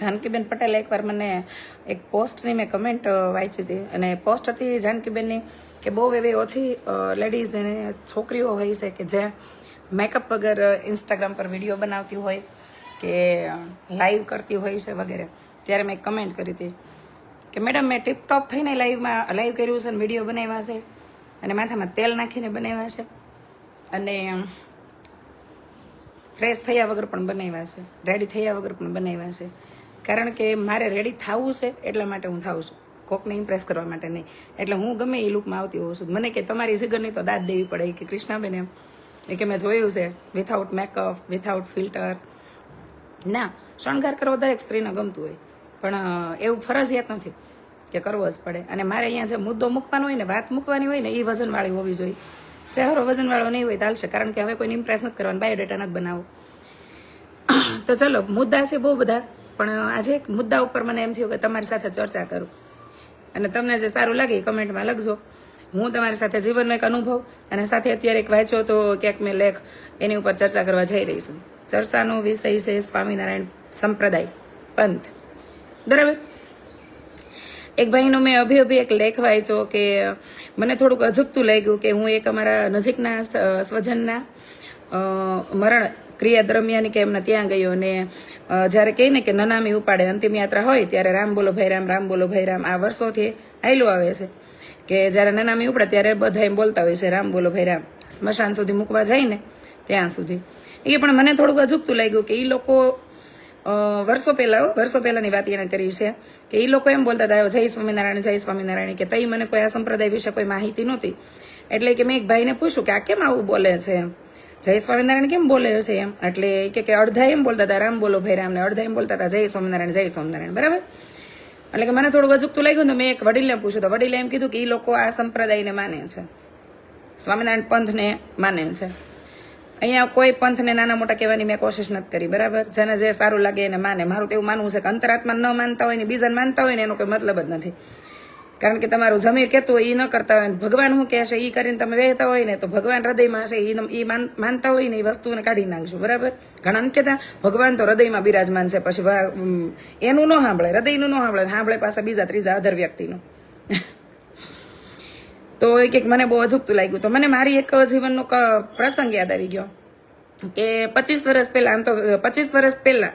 જાનકીબેન પટેલે એકવાર મને એક પોસ્ટની મેં કમેન્ટ વાંચી હતી. અને પોસ્ટ હતી જાનકીબેનની કે બહુ એવી ઓછી લેડીઝ ને છોકરીઓ હોય છે કે જે મેકઅપ વગર ઇન્સ્ટાગ્રામ પર વીડિયો બનાવતી હોય કે લાઈવ કરતી હોય છે વગેરે. ત્યારે મેં કમેન્ટ કરી હતી કે, મેડમ, મેં ટીપટોપ થઈને લાઈવમાં લાઈવ કર્યું છે અને વીડિયો બનાવ્યા છે? અને માથામાં તેલ નાખીને બનાવ્યા છે? અને ફ્રેશ થયા વગર પણ બનાવ્યા છે? રેડી થયા વગર પણ બનાવ્યા છે? કારણ કે મારે રેડી થવું છે એટલા માટે હું થાઉં છું. કોકને ઇમ્પ્રેસ કરવા માટે નહીં. એટલે હું ગમે એ લુકમાં આવતી હોઉં છું. મને કે તમારી જીગરની તો દાદ દેવી પડે. કે કૃષ્ણાબેન એમ. એ કે મેં જોયું છે વિથઆઉટ મેકઅપ વિથઆઉટ ફિલ્ટર ના, શણગાર કરવો દરેક સ્ત્રીને ગમતું હોય. પણ એવું ફરજિયાત નથી કે કરવો જ પડે. અને મારે અહીંયા જે મુદ્દો મૂકવાનો હોય ને, વાત મૂકવાની હોય ને એ વજનવાળી હોવી જોઈએ. ચહેરો વજનવાળો નહીં હોય ચાલશે કારણ કે હવે કોઈને ઇમ્પ્રેસ નથી કરવાનું. બાયોડેટા નથી બનાવો તો ચલો, મુદ્દા છે બહુ બધા. પણ આજે એક મુદ્દા ઉપર મને એમ થયું કે તમારી સાથે ચર્ચા કરું. અને તમને જે સારું લાગે એ કમેન્ટમાં લખજો. હું તમારી સાથે જીવનનો એક અનુભવ અને સાથે અત્યારે એક વાંચ્યો તો ક્યાંક મેં લેખ એની ઉપર ચર્ચા કરવા જઈ રહી છું. ચર્ચાનો વિષય છે સ્વામિનારાયણ સંપ્રદાય પંથ. બરાબર? એક ભાઈનો મેં અભી અભી એક લેખ વાંચ્યો કે મને થોડુંક અજુકતું લાગ્યું કે હું એક અમારા નજીકના સ્વજનના મરણ ક્રિયા દરમિયાન કે એમના ત્યાં ગયો ને જ્યારે કહે ને કે નનામી ઉપાડે અંતિમ યાત્રા હોય ત્યારે રામ બોલો ભાઈ રામ બોલો ભાઈ રામ, આ વર્ષોથી આયલું આવે છે. કે જ્યારે નનામી ઉપડે ત્યારે બધા એમ બોલતા હોય છે, રામ બોલો ભાઈ રામ, સ્મશાન સુધી મૂકવા જાય ને ત્યાં સુધી. એ પણ મને થોડુંક અજુકતું લાગ્યું કે એ લોકો વર્ષો પહેલા વર્ષો પહેલાની વાત એણે કરી છે કે એ લોકો એમ બોલતા હતા જય સ્વામિનારાયણ જય સ્વામિનારાયણ, કે તઈ મને કોઈ આ સંપ્રદાય વિશે કોઈ માહિતી નહોતી. એટલે કે મેં એક ભાઈને પૂછ્યું કે આ કેમ આવું બોલે છે? એમ જય સ્વામિનારાયણ કેમ બોલે છે એમ? એટલે કે કે અડધા એમ બોલતા હતા, રામ બોલો ભાઈ રામને. અડધા એમ બોલતા હતા, જય સ્વામિનારાયણ જય સ્વામિનારાયણ. બરાબર? એટલે કે મને થોડુંક અજુકતું લાગ્યું ને મેં એક વડીલને પૂછ્યું. તો વડીલે એમ કીધું કે એ લોકો આ સંપ્રદાયને માને છે. સ્વામિનારાયણ પંથને માને છે. અહીંયા કોઈ પંથને નાના મોટા કહેવાની મેં કોશિશ નથી કરી, બરાબર? જેને જે સારું લાગે એને માને. મારું તો એવું માનવું છે કે અંતરાત્મા ન માનતા હોય ને બીજાને માનતા હોય ને એનો કોઈ મતલબ જ નથી. કારણ કે તમારું જમીર કહેતું હોય એ ન કરતા હોય. ભગવાન શું કહેશે? એ કરીને તમે વહેતા હોય ને, તો ભગવાન હૃદયમાં હશે એ માનતા હોય ને એ વસ્તુને કાઢી નાખજો. બરાબર? ઘણા કહેતા, ભગવાન તો હૃદયમાં બિરાજમાન છે, પછી એનું ન સાંભળે, હૃદયનું ન સાંભળે સાંભળે પાછા બીજા, ત્રીજા અધર વ્યક્તિનું. તો એ કંઈક મને બહુ અજુકતું લાગ્યું. તો મને મારી એક જીવનનો પ્રસંગ યાદ આવી ગયો. કે પચીસ વર્ષ પહેલા, આમ તો પચીસ વર્ષ પહેલા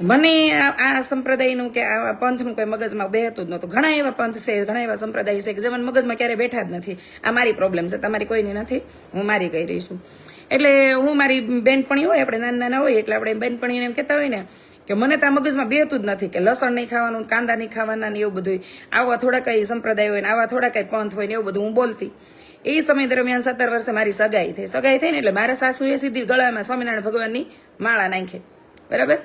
મને આ સંપ્રદાયનું કે આ પંથનું કોઈ મગજમાં બેહતું જ નહોતું. ઘણા એવા પંથ છે, ઘણા એવા સંપ્રદાય છે કે જે મને મગજમાં ક્યારે બેઠા જ નથી. આ મારી પ્રોબ્લેમ છે, તમારી કોઈની નથી. હું મારી કહી રહી છું. એટલે હું મારી બેનપણી હોય, આપણે નાના નાના હોય એટલે આપણે બેનપણીને એમ કહેતા હોય ને કે મને તો આ મગજમાં બેહતું જ નથી કે લસણ નહીં ખાવાનું, કાંદા નહીં ખાવાના ને એવું બધું આવા થોડા કંઈ સંપ્રદાય હોય ને આવા થોડા કંઈ પંથ હોય ને એવું બધું હું બોલતી. એ સમય દરમિયાન સત્તર વર્ષે મારી સગાઈ થઈ. સગાઈ થઈ ને એટલે મારા સાસુએ સીધી ગળામાં સ્વામિનારાયણ ભગવાનની માળા નાખી. બરાબર?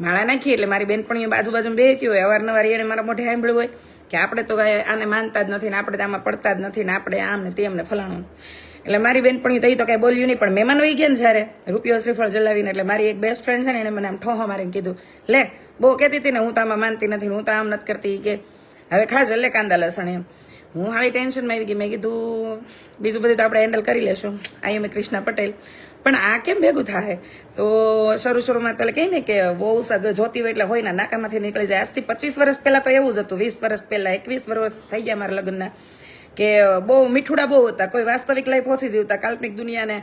માળા નાખી એટલે મારી બેનપણીઓ બાજુ બાજુ બેહતી હોય, અવારનવાર એને મારા મોઢે સાંભળ્યું હોય કે આપણે તો કાંઈ આને માનતા જ નથી ને આપણે તો આમાં પડતા જ નથી ને આપણે આમ ને તેમ ને ફલાણું. એટલે મારી બેનપણી એ તો કાંઈ બોલ્યું નહીં, પણ મહેમાન વહી ગયા ને જ્યારે, રૂપિયો શ્રીફળ જલાવીને, એટલે મારી એક બેસ્ટ ફ્રેન્ડ છે ને એને મને આમ ઠોહો મારીને કીધું, લે, બહુ કહેતી હતી ને હું તો આમાં માનતી નથી હું તો આમ નથી કરતી. કે, હવે ખાસ લે કાંદા લસણ એમ. હું હાલી ટેન્શનમાં આવી ગઈ. મેં કીધું, બીજું બધું તો આપણે હેન્ડલ કરી લેશું. આઈ એમ કૃષ્ણા પટેલ. પણ આ કેમ ભેગું થાય? તો શરૂ શરૂમાં તો કહે ને કે બહુ જોતી હોય એટલે હોય ને, નાકામાંથી નીકળી જાય. આજથી પચીસ વર્ષ પહેલાં તો એવું જ હતું. વીસ વર્ષ પહેલાં, એકવીસ વર્ષ થઈ ગયા મારા લગ્નના. કે બહુ મીઠુડા બહુ હતા. કોઈ વાસ્તવિક લાઈફ ઓછી જીવતા કાલ્પનિક દુનિયાને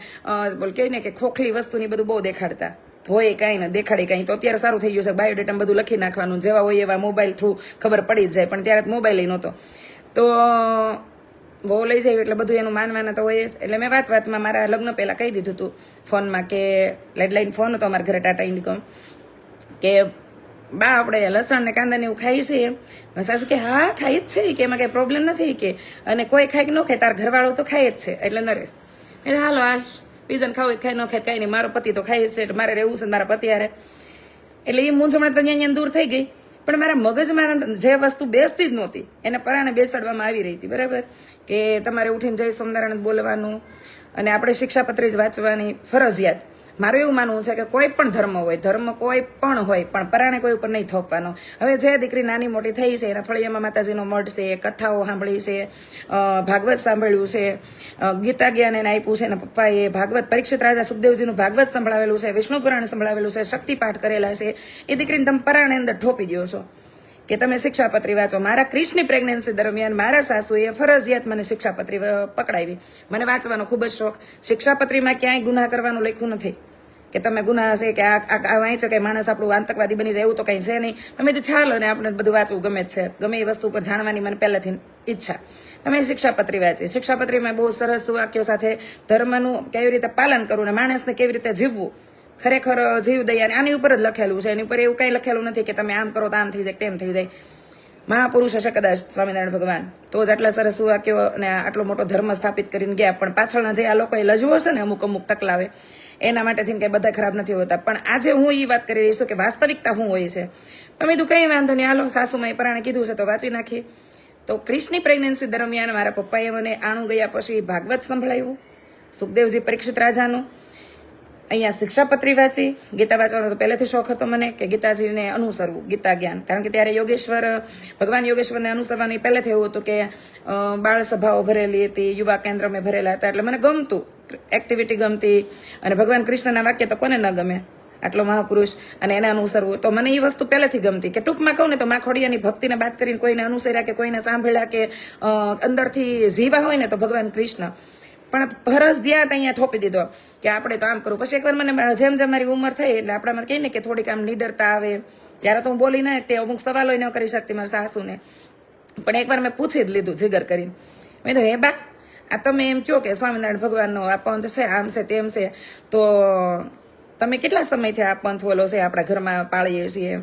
કહે ને કે ખોખલી વસ્તુની બધું બહુ દેખાડતા. હોય કાંઈ ન, દેખાડે કાંઈ. તો અત્યારે સારું થઈ ગયું છે. બાયોડેટા બધું લખી નાખવાનું. જેવા હોય એવા મોબાઈલ થ્રુ ખબર પડી જ જાય. પણ ત્યારે મોબાઈલ નહોતો. તો બહુ લઈ જાય એટલે બધું એનું માનવાના તો હોય જ. એટલે મેં વાત વાતમાં મારા લગ્ન પહેલાં કહી દીધું હતું ફોનમાં કે લેડલાઇન ફોન હતો અમારા ઘરે ટાટા ઇન્ડિકોમ. કે બા, આપણે લસણ ને કાંદા ને એવું ખાઈ છે એમ સાસુ કે, હા, ખાઈ જ છે. કે એમાં કંઈ પ્રોબ્લેમ નથી કે. અને કોઈ ખાય કે ન ખાય, તાર ઘરવાળો તો ખાય જ છે, એટલે નરેશ. એટલે હાલો હાશ બીજાને ખાવું ખાય, ન ખાય કાંઈ નહીં. મારો પતિ તો ખાય છે, એટલે મારે રહેવું છે મારા પતિ હારે. એટલે એ મૂંઝવણ તો ત્યાં દૂર થઈ ગઈ. પણ મારા મગજમાં જે વસ્તુ બેસતી જ નહોતી. એને પરાણે બેસાડવામાં આવી રહી હતી, બરાબર? કે તમારે ઉઠીને જય સ્વામિનારાયણ બોલવાનું અને આપણે શિક્ષાપત્ર જ વાંચવાની ફરજિયાત. મારું એવું માનવું છે કે કોઈ પણ ધર્મ હોય, ધર્મ કોઈ પણ હોય, પણ પરાણે કોઈ ઉપર નહીં થોપવાનો. હવે જે દીકરી નાની મોટી થઈ છે, એના ફળિયામાં માતાજીનો મઠ છે, કથાઓ સાંભળી છે ભાગવત સાંભળ્યું છે ગીતા જ્ઞાન એને આપ્યું છે, એના પપ્પાએ ભાગવત પરીક્ષિત રાજા સુખદેવજીનું ભાગવત સંભળાવેલું છે, વિષ્ણુ પુરાણ સંભળાવેલું છે, શક્તિપાઠ કરેલા છે, એ દીકરીને તમે પરાણે અંદર ઠોપી દો છો. કે તમે શિક્ષાપત્રી વાંચો. મારા ક્રિશની પ્રેગ્નન્સી દરમિયાન મારા સાસુએ ફરજિયાત મને શિક્ષાપત્રી પકડાવી. મને વાંચવાનો ખૂબ જ શોખ. શિક્ષાપત્રીમાં ક્યાંય ગુના કરવાનું લખ્યું નથી. કે તમે ગુના હશે કે આ વાંચે કે માણસ આપણું આતંકવાદી બની જાય એવું તો કંઈ છે નહીં. તમે તો ચાલો ને આપણે બધું વાંચવું ગમે છે. ગમે એ વસ્તુ પર જાણવાની મને પહેલેથી ઈચ્છા. તમે શિક્ષાપત્રી વાંચી. શિક્ષાપત્રીમાં બહુ સરસ વાક્યો સાથે ધર્મનું કેવી રીતે પાલન કરવું ને માણસને કેવી રીતે જીવવું. ખરેખર જીવ દયા આની ઉપર જ લખેલું છે. એની ઉપર એવું કંઈ લખેલું નથી કે તમે આમ કરો તો આમ થઈ જાય તેમ થઈ જાય. મહાપુરુષ હશે કદાચ, સ્વામિનારાયણ ભગવાન. તો જ આટલા સરસ વાક્યો અને આટલો મોટો ધર્મ સ્થાપિત કરીને ગયા. પણ પાછળના જે આ લોકોએ લજવો છે ને અમુક અમુક ટકલાવે એના માટે થઈને કંઈ બધા ખરાબ નથી હોતા. પણ આજે હું એ વાત કરી રહી છું કે વાસ્તવિકતા શું હોય છે? તમે તો કંઈ વાંધો નહીં. હાલો એ પરાણે કીધું છે તો વાંચી નાખીએ. તો ક્રિશની પ્રેગ્નન્સી દરમિયાન મારા પપ્પાએ મને આણું ગયા પછી ભાગવત સંભળાવ્યું સુખદેવજી પરીક્ષિત રાજાનું. અહીંયા શિક્ષાપત્રી વાંચી, ગીતા વાંચવાનો તો પહેલેથી શોખ હતો મને કે ગીતાજીને અનુસરવું, ગીતા જ્ઞાન. કારણ કે ત્યારે યોગેશ્વર, ભગવાન યોગેશ્વરને અનુસરવાનું પહેલેથી એવું હતું કે બાળ સભાઓ ભરેલી હતી, યુવા કેન્દ્ર મેં ભરેલા હતા. એટલે મને ગમતું. એક્ટિવિટી ગમતી. અને ભગવાન કૃષ્ણના વાક્ય તો કોને ન ગમે? આટલો મહાપુરુષ અને એને અનુસરવું. તો મને એ વસ્તુ પહેલેથી ગમતી કે ટૂંકમાં કહું ને તો માં ખોડિયાની ભક્તિને વાત કરીને કોઈને અનુસર્યા કે કોઈને સાંભળ્યા કે અંદરથી જીવા હોય ને તો ભગવાન કૃષ્ણ. પણ ફરજિયાત અહીંયા થોપી દીધો કે આપણે તો આમ કરવું. પછી એકવાર મને જેમ જેમ મારી ઉંમર થઈ એટલે આપણામાં કહીને કે થોડીક આમ નિડરતા આવે. ત્યારે તો હું બોલી ના તે અમુક સવાલો ન કરી શકતી મારા સાસુને. પણ એકવાર મેં પૂછી જ લીધું, જીગર કરીને. મેં તો હે બા, આ તમે એમ કહો કે સ્વામિનારાયણ ભગવાનનો આ પંથ છે, આમ છે, તેમ છે. તો તમે કેટલા સમયથી આ પંથ ઓલો છે, આપણા ઘરમાં પાળીએ છીએ?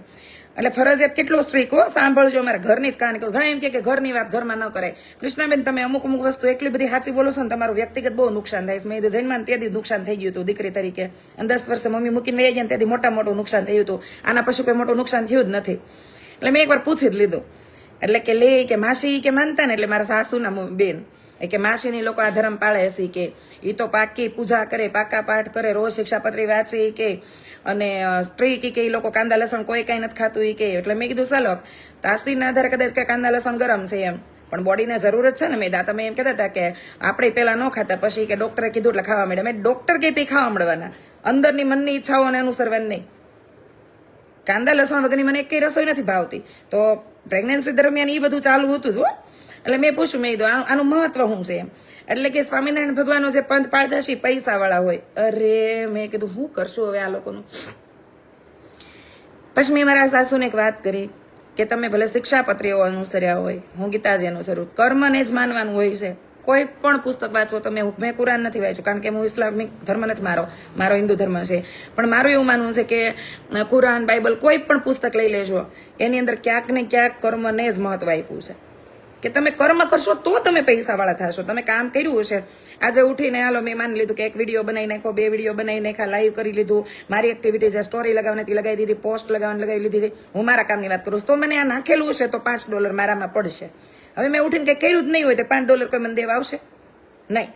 એટલે ફરજિયાત કેટલો સ્ટ્રીક, હો? સાંભળજો મારા ઘરની જ કહાની કહું ઘણા એમ કે ઘરની વાત ઘરમાં ન કરાય. કૃષ્ણાબેન, તમે અમુક અમુક વસ્તુ એટલી બધી સાચી બોલો છો ને, તમારું વ્યક્તિગત બહુ નુકસાન થાય છે. મેં કીધું જૈનમાં તેથી નુકસાન થઈ ગયું હતું દીકરી તરીકે. અને દસ વર્ષે મમ્મી મૂકીને વહી ગયા તેથી મોટા મોટું નુકસાન થયું હતું. આના પછી કોઈ મોટું નુકસાન થયું જ નથી. એટલે મેં એકવાર પૂછી જ લીધું. એટલે કે લે, કે માસી, કે માનતા ને એટલે મારા સાસુના બેન. એ કે માસીની લોકો આ ધર્મ પાળે છે કે એ તો પાકી પૂજા કરે, પાકા પાઠ કરે, રોજ શિક્ષાપત્રી વાંચે કે, અને સ્ત્રી કી એ લોકો કાંદા લસણ કોઈ કાંઈ નથી ખાતું એ કે, એટલે મેં કીધું, ચાલો તાસીના આધારે કદાચ કે કાંદા લસણ ગરમ છે એમ. પણ બોડીને જરૂર જ છે ને મેં તમે એમ કહેતા હતા કે આપણે પહેલાં ન ખાતા, પછી કે ડોક્ટરે કીધું એટલે ખાવા મળે મેં ડોક્ટર કે તે ખાવા મળવાના. અંદરની મનની ઈચ્છાઓને અનુસરવાની નહીં. કાંદા લસણ વગરની મને એક રસોઈ નથી ભાવતી. તો પ્રેગ્નન્સી દરમિયાન એ બધું ચાલુ હતું જ એટલે મેં પૂછ્યું મેં કીધું આનું મહત્વ શું છે? એટલે કે સ્વામિનારાયણ ભગવાનનો જે પંથ પારદર્શી છે પૈસા વાળા હોય. અરે, મેં કીધું શું કરશું હવે આ લોકોનું? પછી મેં મારા સાસુને એક વાત કરી કે, તમે ભલે શિક્ષાપત્રીઓ અનુસર્યા હોય, હું ગીતાજી અનુસરું કર્મને જ માનવાનું હોય છે. કોઈ પણ પુસ્તક વાંચો, તમે મેં કુરાન નથી વાંચ્યું, કારણ કે હું ઇસ્લામિક ધર્મ નથી મારો મારો હિન્દુ ધર્મ છે. પણ મારું એવું માનવું છે કે કુરાન, બાઇબલ કોઈ પણ પુસ્તક લઈ લેજો, એની અંદર ક્યાંક ને ક્યાંક કર્મને જ મહત્વ આપ્યું છે. કે તમે કર્મ કરશો તો તમે પૈસાવાળા થશો. તમે કામ કર્યું હશે. આજે ઉઠીને, હાલો, મેં માની લીધું કે એક વીડિયો બનાવી નાખો બે વીડિયો બનાવી નાખ્યા લાઈવ કરી લીધું. મારી એક્ટિવિટી જે સ્ટોરી લગાવવાની લગાવી દીધી પોસ્ટ લગાવવાની લગાવી લીધી હું મારા કામની વાત કરું તો મને આ નાખેલું હશે તો પાંચ ડોલર મારામાં પડશે. હવે મેં ઉઠીને કંઈ કર્યું જ નહીં હોય તો પાંચ ડોલર કોઈ મને દેવા આવશે? નહીં.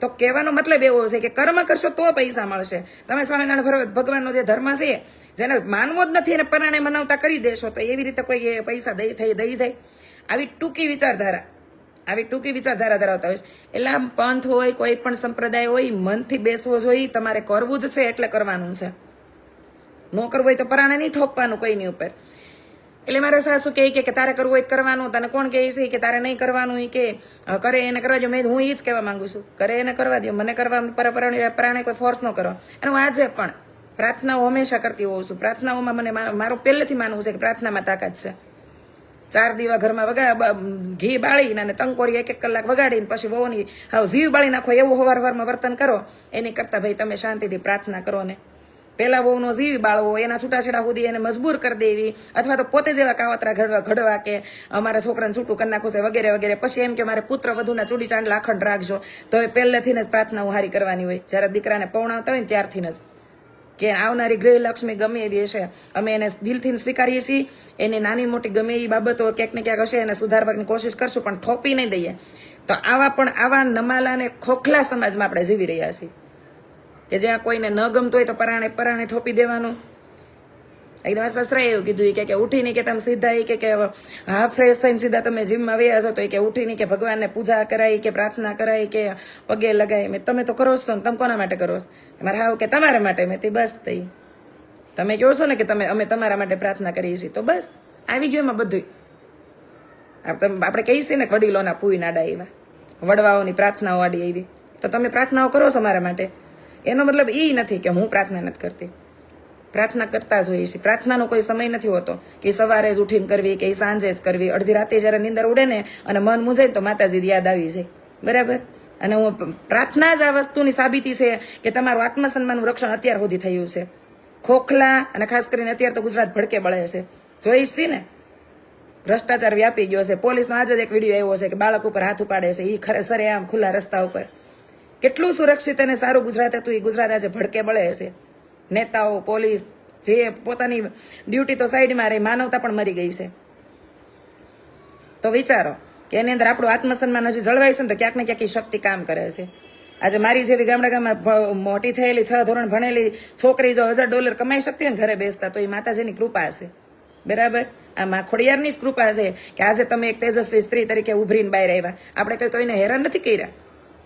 તો કહેવાનો મતલબ એવો છે કે કર્મ કરશો તો પૈસા મળશે. તમે સ્વામિનારાયણ ભગવ- ભગવાનનો જે ધર્મ છે, જેને માનવો જ નથી અને પરાણે મનાવતા કરી દેશો, તો એવી રીતે કોઈ પૈસા દઈ થઈ દઈ જાય. આવી ટૂંકી વિચારધારા, આવી ટૂંકી વિચારધારા ધરાવતા હોય. એટલે આમ પંથ હોય, કોઈ પણ સંપ્રદાય હોય, મનથી બેસવો જોઈએ, તમારે કરવું જ છે એટલે કરવાનું છે. ન કરવું હોય તો પરાણે નહીં ઠોકવાનું કોઈની ઉપર. એટલે મારા સાસુ કહે કે તારે કરવું હોય કરવાનું, તને કોણ કહે છે કે તારે નહીં કરવાનું એ કે કરે એને કરવા દો મેં હું એ જ કહેવા માંગુ છું. કરે એને કરવા દો મને કરવા પર- પરાણે કોઈ ફોર્સ ન કરો. અને હું આજે પણ પ્રાર્થનાઓ હંમેશા કરતી હોઉં છું. પ્રાર્થનાઓમાં મને મારું પહેલેથી માનવું છે કે પ્રાર્થનામાં તાકાત છે. ચાર દીવા ઘરમાં વગા ઘી બાળીને અને તંકોરી એક એક કલાક વગાડીને પછી વહુની હવે જીવ બાળી નાખો એવું હવાર હવારમાં વર્તન કરો. એની કરતાં ભાઈ તમે શાંતિથી પ્રાર્થના કરો ને. પહેલાં વહુનો જીવ બાળવો, એના છૂટાછેડા સુધી એને મજબૂર કરી દેવી, અથવા તો પોતે જેવા કાવતરા ઘડવા ઘડવા કે અમારા છોકરાને છૂટું કરી નાખવું વગેરે વગેરે. પછી એમ કે મારે પુત્ર વધુના ચૂડી ચાંદલા અખંડ રાખજો. તો એ પહેલેથી જ પ્રાર્થના ઉહારી કરવાની હોય. જ્યારે દીકરાને પૌણાવતા હોય ને ત્યારથી જ. કે આવનારી ગૃહલક્ષ્મી ગમે એવી હશે. અમે એને દિલથી સ્વીકારીએ છીએ. એની નાની મોટી ગમે એવી બાબતો ક્યાંક ને ક્યાંક હશે એને સુધારવાની કોશિશ કરશું, પણ થોપી નહીં દઈએ. તો આવા પણ આવા નમાલાને ખોખલા સમાજમાં આપણે જીવી રહ્યા છીએ. કે જ્યાં કોઈને ન ગમતું હોય તો પરાણે પરાણે ઠોપી દેવાનું. એકદમ સસરાએ એવું કીધું કે કે ઉઠીને કે તમે સીધા એ કે હા ફ્રેશ થઈને સીધા તમે જીમમાં આવ્યા છો તો એ કે ઉઠીને કે ભગવાનને પૂજા કરાય કે પ્રાર્થના કરાય કે પગે લગાય. મેં તમે તો કરો છો ને તમે કોના માટે કરો છો? તમારે હાવ કે તમારા માટે. મેં તે બસ થઈ તમે કહો છો ને કે તમે, અમે તમારા માટે પ્રાર્થના કરીએ છીએ. તો બસ, આવી ગયું એમાં બધું આપણે કહીએ છીએ ને વડીલોના પૂઈ નાડા એવા. વડવાઓની પ્રાર્થનાઓ આડી આવી. તો તમે પ્રાર્થનાઓ કરો છો મારા માટે? એનો મતલબ એ નથી કે હું પ્રાર્થના નથી કરતી. પ્રાર્થના કરતા જ હોઈએ છીએ. પ્રાર્થનાનો કોઈ સમય નથી હોતો કે સવારે જ ઉઠીને કરવી કે સાંજે જ કરવી. અડધી રાતે જ્યારે નીંદર ઉડે ને અને મન મૂંઝાય તો માતાજી યાદ આવી જાય. બરાબર? અને હું પ્રાર્થના જ આ વસ્તુની સાબિતી છે કે તમારું આત્મસન્માનનું રક્ષણ અત્યાર સુધી થયું છે. ખોખલા અને ખાસ કરીને અત્યારે તો ગુજરાત ભડકે બળે છે. જોઈશ છે ને? ભ્રષ્ટાચાર વ્યાપી ગયો છે. પોલીસનો આજે જ એક વીડિયો આવ્યો છે કે બાળક ઉપર હાથ ઉપાડે છે. એ ખરે આમ ખુલ્લા રસ્તા ઉપર. કેટલું સુરક્ષિત અને સારું ગુજરાત હતું. એ ગુજરાત આજે ભડકે બળે છે. નેતાઓ, પોલીસ, જે પોતાની ડ્યુટી તો સાઈડમાં રહી, માનવતા પણ મરી ગઈ છે. તો વિચારો કે એની અંદર આપણું આત્મસન્માન હજી જળવાય છે ને તો ક્યાંક ને ક્યાંક શક્તિ કામ કરે છે. આજે મારી જેવી ગામડા ગામમાં મોટી થયેલી છ ધોરણ ભણેલી છોકરી જો હજાર ડોલર કમાઈ શકતી ને ઘરે બેસતા, તો એ માતાજીની કૃપા છે બરાબર? આ માખોડિયારની જ કૃપા છે કે આજે તમે એક તેજસ્વી સ્ત્રી તરીકે ઉભરીને બહાર આવ્યા. આપણે કંઈ કોઈને હેરાન નથી કર્યા.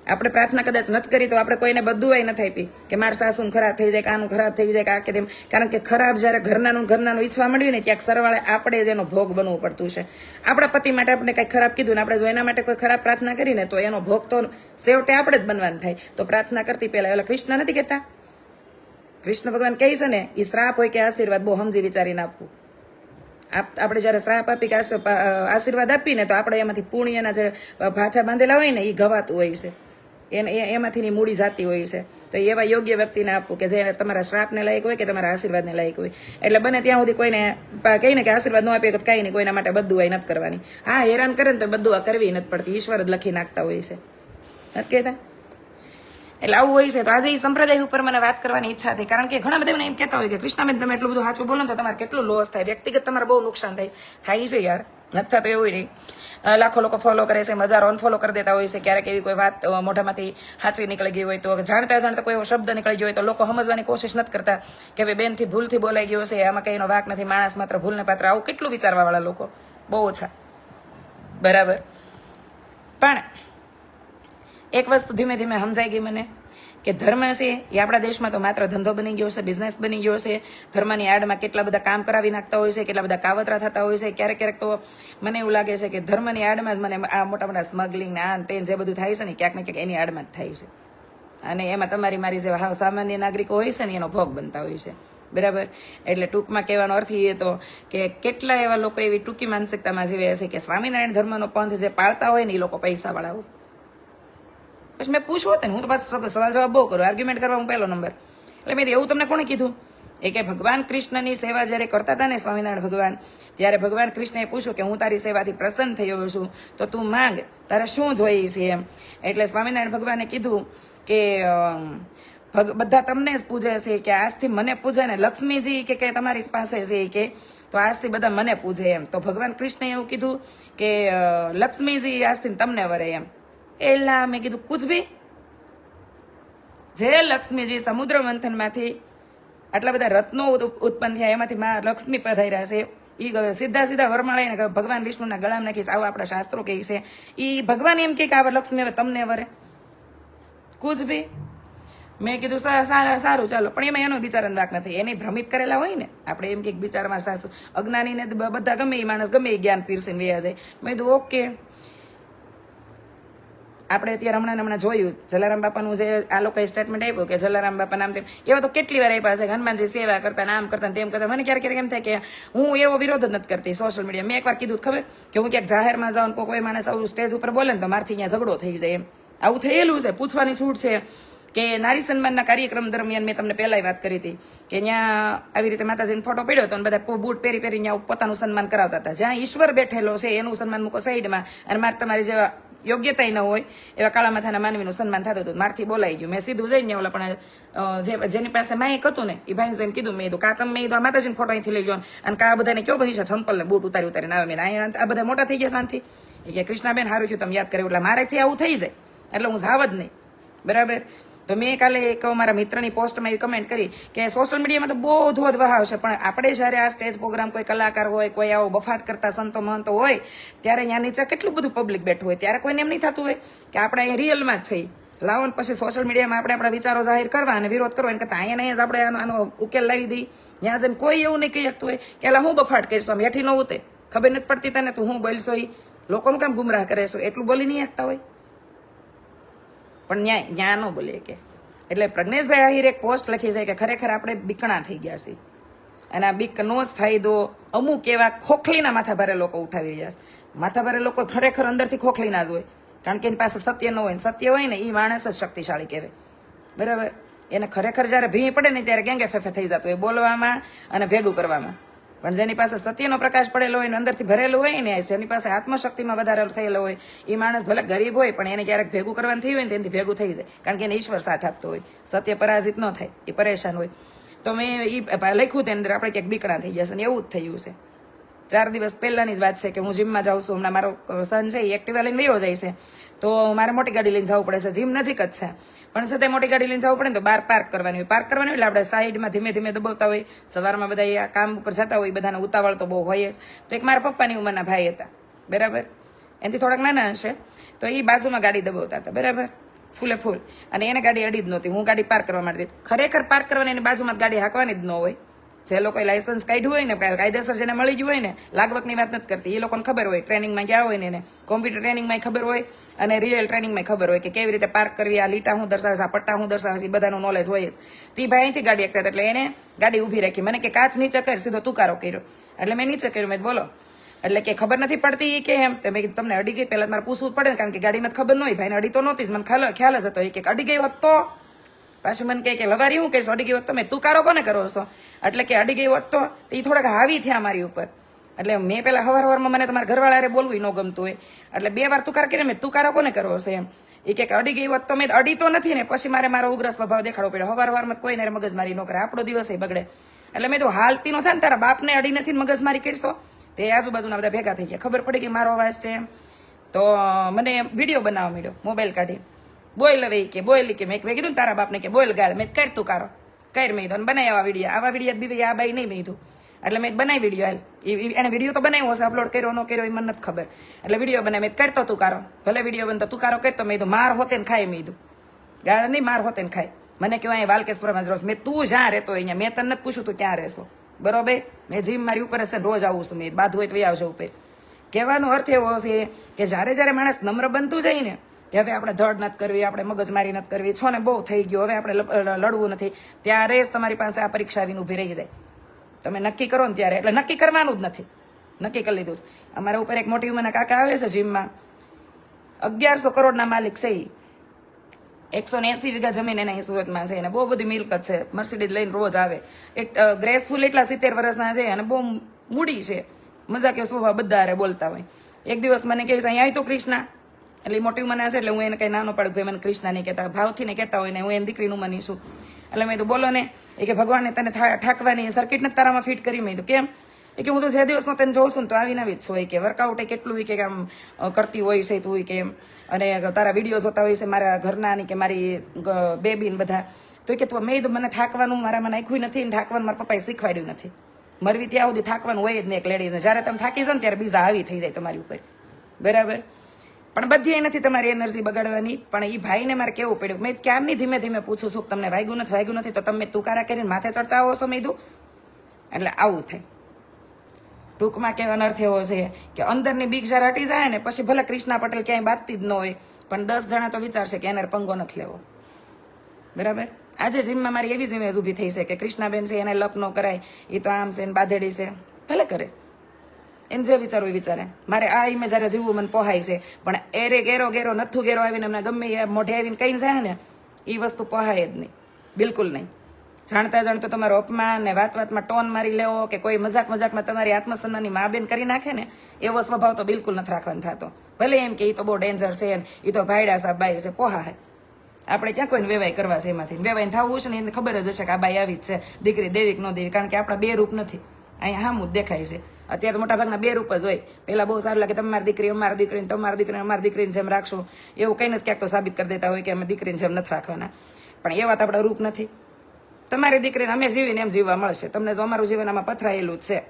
આપણે પ્રાર્થના કદાચ નથી કરી તો આપણે કોઈને બધું હોય નથી આપી કે મારા સાસુનું ખરાબ થઈ જાય, કે આનું ખરાબ થઈ જાય, કે આ કે તેમ. કારણ કે ખરાબ જ્યારે ઘરનાનું ઘરનાનું ઈચ્છવા મળ્યું ને, ક્યાંક સરવાળે આપણે જ એનો ભોગ બનવું પડતું છે. આપણા પતિ માટે આપણે કંઈક ખરાબ કીધું ને, આપણે જો એના માટે કોઈ ખરાબ પ્રાર્થના કરીને તો એનો ભોગ તો છેવટે આપણે જ બનવાનું થાય. તો પ્રાર્થના કરતી પહેલા એટલે કૃષ્ણ નથી કહેતા? કૃષ્ણ ભગવાન કહે છે ને એ શ્રાપ હોય કે આશીર્વાદ, બહુ સમજી વિચારીને આપવું. આપ- આપણે જ્યારે શ્રાપ આપી કે આશી- આશીર્વાદ આપીને, તો આપણે એમાંથી પુણ્યના જે ભાથા બાંધેલા હોય ને એ ગવાતું હોય છે. એને એમાંથીની મૂડી જાતી હોય છે. તો એવા યોગ્ય વ્યક્તિને આપવું કે જે તમારા શ્રાપને લાયક હોય કે તમારા આશીર્વાદને લાયક હોય. એટલે બને ત્યાં સુધી કોઈને કહીને કે આશીર્વાદ ન આપીએ તો કાંઈ નહીં, કોઈના માટે બધું નથી કરવાની. હા, હેરાન કરે ને તો બધું આ કરવી નથી પડતી. ઈશ્વર જ લખી નાખતા હોય છે. નથી કહેતા? એટલે આવું હોય છે. તો આજે એ સંપ્રદાય ઉપર મને વાત કરવાની ઈચ્છા થઈ. કારણ કે ઘણા બધા મને એમ કહેતા હોય કે કૃષ્ણાબેન તમે એટલું બધું સાચું બોલો તો તમારે કેટલું લોસ થાય? વ્યક્તિગત તમારે બહુ નુકસાન થાય. થાય છે યાર. નથી થતું એવું નહીં લાખો લોકો ફોલો કરે છે મજારો અનફોલો કરી દેતા હોય છે, ક્યારેક એવી કોઈ વાત મોઢામાંથી હાચી નીકળી ગઈ હોય તો જાણતા જાણતા કોઈ એવો શબ્દ નીકળી ગયો હોય તો લોકો સમજવાની કોશિશ નથી કરતા કે ભાઈ બેનથી ભૂલથી બોલાઈ ગયો છે, આમાં કંઈનો વાક નથી, માણસ માત્ર ભૂલને પાત્ર. આવું કેટલું વિચારવાવાળા લોકો? બહુ ઓછા. બરાબર. પણ એક વસ્તુ ધીમે ધીમે સમજાઈ ગઈ મને. કે ધર્મ છે, એ આપણા દેશમાં તો માત્ર ધંધો બની ગયો છે બિઝનેસ બની ગયો છે. ધર્મની આડમાં કેટલા બધા કામ કરાવી નાખતા હોય છે, કેટલા બધા કાવતરા થતા હોય છે. ક્યારેક ક્યારેક તો મને એવું લાગે છે કે ધર્મની આડમાં જ મને આ મોટા મોટા સ્મગલિંગ આ તે જે બધું થાય છે ને ક્યાંક ને ક્યાંક એની આડમાં જ થાય છે. અને એમાં તમારી મારી જે સામાન્ય નાગરિકો હોય છે ને, એનો ભોગ બનતા હોય છે. બરાબર? એટલે ટૂંકમાં કહેવાનો અર્થ એ તો કે કેટલા એવા લોકો એવી ટૂંકી માનસિકતામાં જીવે છે કે સ્વામિનારાયણ ધર્મનો પંથ જે પાળતા હોય ને, એ લોકો પૈસાવાળા હોય. પછી મેં પૂછવું હતું ને, હું તો પાછું સવાલ જવાબ બહુ કરું આર્ગ્યુમેન્ટ કરવા હું પહેલો નંબર એટલે મેં એવું તમને કોણે કીધું? એ કે ભગવાન કૃષ્ણની સેવા જ્યારે કરતા હતા ને સ્વામિનારાયણ ભગવાન, ત્યારે ભગવાન કૃષ્ણએ પૂછ્યું કે હું તારી સેવાથી પ્રસન્ન થયો છું, તો તું માંગ, તારે શું જોઈએ છે એમ? એટલે સ્વામિનારાયણ ભગવાને કીધું કે બધા તમને જ પૂજે છે કે આજથી મને પૂજે ને લક્ષ્મીજી કે કે તમારી પાસે છે કે, તો આજથી બધા મને પૂજે એમ. તો ભગવાન કૃષ્ણએ એવું કીધું કે લક્ષ્મીજી આજથી તમને વરે એમ. એલા, મેં કીધું કુછ ભી. જે લક્ષ્મીજી સમુદ્ર મંથનમાંથી આટલા બધા રત્નો ઉત- ઉત્પન્ન થયા, એમાંથી માં લક્ષ્મી પધાર્યા છે. એ ગયો, સીધા સીધા વરમાળાઈને ગ- ભગવાન વિષ્ણુના ગળામાં નાખીશ, આવું આપણા શાસ્ત્રો કહે છે. એ ભગવાન એમ કે આ લક્ષ્મી હવે તમને વરે. કુછ ભી. મેં કીધું, "સા- સા- સારું, ચાલો. પણ એમાં એનો બિચારાનો વાક નથી. એને ભ્રમિત કરેલા હોય ને, આપણે એમ કે વિચારમાં સાસુ, અજ્ઞાનીને બધા ગમે એ માણસ ગમે એ જ્ઞાન પીરસીને વ્યા જાય. મેં કીધું, ઓકે. આપણે અત્યારે હમણાં હમણાં જોયું, જલારામ બાપાનું જે આ લોકોએ સ્ટેટમેન્ટ આપ્યું કે જલારામ બાપા નામ તેમ, એવા તો કેટલી વાર આપ્યા છે હનુમાનજી સેવા કરતા નામ કરતા તેમ કરતા. મને ક્યારેક ક્યારેક એમ થાય કે હું એવો વિરોધ જ નથી કરતી સોશિયલ મીડિયા મેં એકવાર કીધું ખબર કે હું ક્યાંક જાહેરમાં જાઉં કોઈ માણસ આવું સ્ટેજ ઉપર બોલે ને તો મારથી અહીંયા ઝઘડો થઈ જાય એમ. આવું થયેલું છે, પૂછવાની છૂટ છે કે નારી સન્માનના કાર્યક્રમ દરમિયાન મેં તમને પહેલાંય વાત કરી હતી કે ત્યાં આવી રીતે માતાજીનો ફોટો પડ્યો હતો અને બધા બૂટ પહેરી પહેરી ત્યાં પોતાનું સન્માન કરાવતા હતા. જ્યાં ઈશ્વર બેઠેલો છે, એનું સન્માન મૂકો સાઈડમાં અને મારે તમારી જેવા યોગ્યતા ન હોય, એવા કાળા માથાના માનવીનું સન્માન થતું હતું. મારથી બોલાઈ ગયું. મેં સીધું જઈને ઓલા પણ જેની પાસે માઇક હતું ને, એ ભાઈને જઈને કીધું, મેં કા, તમે મેં માતાજીનો ફોટો અહીંથી લઈ ગયો અને કા બધાને કયો બની છે? ચંપલ ને બૂટ ઉતારી ઉતારીને આવે. મેં આ બધા મોટા થઈ ગયા શાંતિ. એ કે કૃષ્ણાબેન સારું થયું, તમે યાદ કર્યું. એટલે મારેથી આવું થઈ જાય. એટલે હું જાવ જ નહીં. બરાબર? તો મેં કાલે એક મારા મિત્રની પોસ્ટમાં એવી કમેન્ટ કરી કે સોશિયલ મીડિયામાં તો બહુ ધોધ વહાવ છે પણ આપણે જ્યારે આ સ્ટેજ પ્રોગ્રામ કોઈ કલાકાર હોય, કોઈ આવો બફાટ કરતા સંતો મહંતો હોય, ત્યારે અહીંયા નીચે કેટલું બધું પબ્લિક બેઠું હોય, ત્યારે કોઈને એમ નહીં થતું હોય કે આપણે અહીંયા રિયલમાં જ છીએ. લાવો ને પછી સોશિયલ મીડિયામાં આપણે આપણા વિચારો જાહેર કરવા અને વિરોધ કરવો એને કરતા અહીંયા જ આપણે આનો આનો ઉકેલ લાવી દઈ ત્યાં જઈને કોઈ એવું નહીં કહી શકતું હોય કે એટલે હું બફાટ કરીશ, આમ હેઠી ન ખબર નથી પડતી તને તું હું બોલશો એ લોકોને કામ ગુમરાહ કરે છો, એટલું બોલી નહીં શકતા હોય. પણ ન્યાય ન્યા ન બોલે કે. એટલે પ્રજ્ઞેશભાઈ આહિર એક પોસ્ટ લખી છે કે ખરેખર આપણે બીકણા થઈ ગયા છીએ. અને આ બીકનો જ ફાયદો અમુક એવા ખોખલીના માથાભારે લોકો ઉઠાવી રહ્યા છે. માથાભારે લોકો ખરેખર અંદરથી ખોખલીના જ હોય. કારણ કે એની પાસે સત્ય ન હોય સત્ય હોય ને એ માણસ જ શક્તિશાળી કહેવાય. બરાબર? એને ખરેખર જ્યારે ભીં પડે ને ત્યારે ગેંગે ફેફે થઈ જતું હોય બોલવામાં અને ભેગું કરવામાં. પણ જેની પાસે સત્યનો પ્રકાશ પડેલો હોય ને અંદરથી ભરેલું હોય ને જેની પાસે આત્મશક્તિમાં વધારો થયેલો હોય એ માણસ ભલે ગરીબ હોય, પણ એને ક્યારેક ભેગું કરવાનું થયું હોય ને તેનાથી ભેગું થઈ જાય. કારણ કે એને ઈશ્વર સાથ આપતો હોય. સત્ય પરાજિત ન થાય, એ પરેશાન હોય. તો મેં એ લખ્યું તેની અંદર, આપણે ક્યાંક બીકણા થઈ જશે ને એવું જ થયું છે ચાર દિવસ પહેલાંની જ વાત છે કે હું જીમમાં જાઉં છું, હમણાં મારો સન છે, એ એક્ટિવા લઈને વયો જાય છે. તો મારે મોટી ગાડી લઈને જવું પડે છે જીમ નજીક જ છે. પણ છતાં મોટી ગાડી લઈને જવું પડે ને તો બહાર પાર્ક કરવાની હોય. પાર્ક કરવાની હોય એટલે આપણે સાઈડમાં ધીમે ધીમે દબાવતા હોય. સવારમાં બધા એ કામ ઉપર જતા હોય, બધાને ઉતાવળ તો બહુ હોય જ. તો એક મારા પપ્પાની ઉંમરના ભાઈ હતા. બરાબર? એનાથી થોડાક નાના હશે. તો એ બાજુમાં ગાડી દબાવતા હતા. બરાબર? ફૂલે ફૂલ. અને એને ગાડી અડી જ નહોતી. હું ગાડી પાર્ક કરવા માટે ખરેખર પાર્ક કરવાની એની બાજુમાં ગાડી હાંકવાની જ ન હોય. જે લોકોએ લાયસન્સ કાઢ્યું હોય ને કાયદેસર જેને મળી ગયું હોય ને લાગવકની વાત નથી કરતી. એ લોકોને ખબર હોય, ટ્રેનિંગમાં ગયા હોય ને એને. કોમ્પ્યુટર ટ્રેનિંગમાં ખબર હોય અને રિયલ ટ્રેનિંગમાં ખબર હોય કે કેવી રીતે પાર્ક કરવી, આ લીટા હું દર્શાવે આ પટ્ટા હું દર્શાવે એ બધાનું નોલેજ હોય જ. તે ભાઈ અહીંથી ગાડી એકતા એટલે એને ગાડી ઊભી રાખી. મને કે કાચ નીચે કર, સીધો તુકારો કર્યો. એટલે મેં નીચે કર્યું, મેં બોલો. એટલે કે ખબર નથી પડતી કે એમ. તો મેં તમને અડી ગઈ? પહેલાં મારે પૂછવું પડે કારણ કે ગાડીમાં ખબર ન હોય ભાઈને અડી તો નહોતી મને ખ્યાલ ખ્યાલ જ હતો એ કે અડી ગઈ હોત તો પાછું મને કહે કે લવારી હું કહીશ, અડી ગઈ હોત તો મેં, તું કારો કોને કરો છો? એટલે કે, અડી ગઈ હોત તો એ થોડાક હાવી થયા મારી ઉપર. એટલે મેં પહેલાં હવાર હવારમાં મને તમારા ઘરવાળારે બોલવું ન ગમતું હોય. એટલે બે વાર તુકાર કરીને મેં તુકારો કોને કરવો છે? એમ. એ કે, અડી ગઈ હોત તો મેં, અડી તો નથી ને, પછી મારે મારો ઉગ્ર સ્વભાવ દેખાડવો પડ્યો. હવાર હવારમાં કોઈને મગજમારી ન કરે. આપણો દિવસ એ બગડે. એટલે મેં તો હાલતી નો થાય ને, તારા બાપને અડી નથી મગજમારી કરશો, તે આજુબાજુના બધા ભેગા થઈ ગયા. ખબર પડી કે મારો અવાજ છે તો મને વીડિયો બનાવવા મળ્યો મોબાઈલ કાઢી. બોલ હવે કે, બોઈલ કે, મેં કીધું ને તારા બાપને કે બોલ ગાળ, મેં કર તું કારો, કર મેં કીધું બનાવી આવા વીડિયો આવા વીડિયો બી આ બાઈ નહીં મેં એટલે મેં બનાવી વીડિયો હાલ. એને વીડિયો તો બનાવ્યો હશે અપલોડ કર્યો, ન કર્યો, એ મને નથી ખબર. એટલે વીડિયો બનાવી મેં કરતો તું કારો. ભલે વીડિયો બનતો તું કારો કરતો મેં માર હોતે ને ખાય, મેં કીધું. ગાળ નહીં, માર હોતે ને ખાય. મને કહેવાય અહીંયા વાલકેશ્વરમાં જ રહો મેં તું જ્યાં રહેતો અહીંયા. મેં તને પૂછ્યું, તું ક્યાં રહેશો? બરોબર? મેં જીમ મારી ઉપર હશે રોજ આવું છું, મેં બાધુ હોય તો આવજો ઉપર. કહેવાનો અર્થ એવો છે કે જ્યારે જ્યારે માણસ નમ્ર બનતું જાય ને કે હવે આપણે ધડ નથી કરવી, આપણે મગજમારી નથી કરવી. છો ને બહુ થઈ ગયું. હવે આપણે લડવું નથી. ત્યારે જ તમારી પાસે આ પરીક્ષા આવીને ઊભી રહી જાય. તમે નક્કી કરો ને ત્યારે. એટલે નક્કી કરવાનું જ નથી. નક્કી કરી લીધું. અમારા ઉપર એક મોટી ઉંમરના કાકા આવે છે જીમમાં. અગિયારસો કરોડના માલિક છે એ એકસો ને એસી વીઘા જમીન એના સુરતમાં છે. અને બહુ બધી મિલકત છે. મર્સિડીઝ લઈને રોજ આવે. ગ્રેસફુલ એટલા સિત્તેર વર્ષના છે અને બહુ મૂડી છે. મજાકીય સ્વભાવ બધા બોલતા હોય. એક દિવસ મને કહે છે અહીંયા તો કૃષ્ણા. એટલે ઈ મોટી ઉંમરના છે એટલે હું એને કંઈ નાનો પાડું ભાઈ મને કૃષ્ણા નહીં કહેતા ભાવથી ને કહેતા હોય ને હું એની દીકરીનું માનીશું. એટલે મેં તો બોલો ને. એ કે, ભગવાને તને ઠાકવાની સર્કિટ ને તારામાં ફિટ કરી. મેં તો કેમ? એ કે, હું તો જે દિવસમાં તને જોઉં છું તો આવીને આવી જ છું. હોય કે વર્કઆઉટ એ કેટલું હોય કે આમ કરતી હોય છે તું કે અને તારા વીડિયો જોતા હોય છે મારા ઘરના કે મારી બેબી ને બધા. તો કે, તું મેં તો મને ઠાકવાનું મારામાં નાખ્યું નથી ને ઠાકવાનું મારા પપ્પાએ શીખવાડ્યું નથી. મરવી ત્યાં સુધી થાકવાનું હોય જ નહીં એક લેડીઝને જ્યારે તમે થાકી જાઓ ને ત્યારે બીજા આવી થઈ જાય તમારી ઉપર. બરાબર? પણ બધી નથી તમારી એનર્જી બગાડવાની. પણ એ ભાઈને મારે કેવું પડ્યું? મેં ક્યારની ધીમે ધીમે પૂછું છું તમને વાગ્યું નથી વાગ્યું નથી, તો તમે તુકારા કરીને માથે ચડતા આવો છો મેં એટલે આવું થાય. ટૂંકમાં કહેવાનો અર્થ એવો છે કે અંદરની બીક જ્યારે હટી જાય ને, પછી ભલે ક્રિષ્ના પટેલ ક્યાંય બાતતી જ ન હોય, પણ દસ જણા તો વિચારશે કે એને પંગો નથી લેવો. બરાબર? આજે જીમમાં મારી એવી જ ઇમેજ ઊભી થઈ છે કે ક્રિષ્નાબેન છે, એને લપ ન કરાય એ તો આમ છે ને બાધેડી છે. ભલે કરે. એને જે વિચારવું એ વિચારે. મારે આ ઇમે જયારે જીવવું, મને પોહાય છે. પણ એરે ગેરો ગેરો નથું ગેરો આવીને અમને ગમે એ મોઢે આવીને કઈ જાય ને એ વસ્તુ પોહાય જ નહીં. બિલકુલ નહીં. જાણતા જાણતો તમારો અપમાન ને વાત વાતમાં ટોન મારી લેવો કે કોઈ મજાક મજાકમાં તમારી આત્મસન્માનની મા બેન કરી નાખે ને, એવો સ્વભાવ તો બિલકુલ નથી રાખવાનો થતો. ભલે એમ કે એ તો બહુ ડેન્જર છે ને એ તો ભાઈડા સાહેબ બાઈ છે પોહા હે આપણે ક્યાં કોઈને વેવાય કરવા છે એમાંથી? વેવાય થવું છે ને, એને ખબર જ હશે કે આ બાઈ આવી જ છે. દીકરી દેવી કે ન દેવી, કારણ કે આપણા બે રૂપ નથી. અહીંયા હામું જ દેખાય છે. અત્યારે મોટા ભાગના બે રૂપ જ હોય. પેલા બહુ સારું લાગે, તમારી દીકરી, અમારી દીકરીને તમારી દીકરી અમારી દીકરીને જેમ રાખશો. એવું કઈને જ ક્યાંક તો સાબિત કરી દેતા હોય કે અમે દીકરીને જેમ નથી રાખવાના. પણ એ વાત આપણા રૂપ નથી. તમારી દીકરીને અમે જીવીને એમ જીવવા મળશે. તમને જો અમારું જીવન આમાં પથરાયેલું જ છે.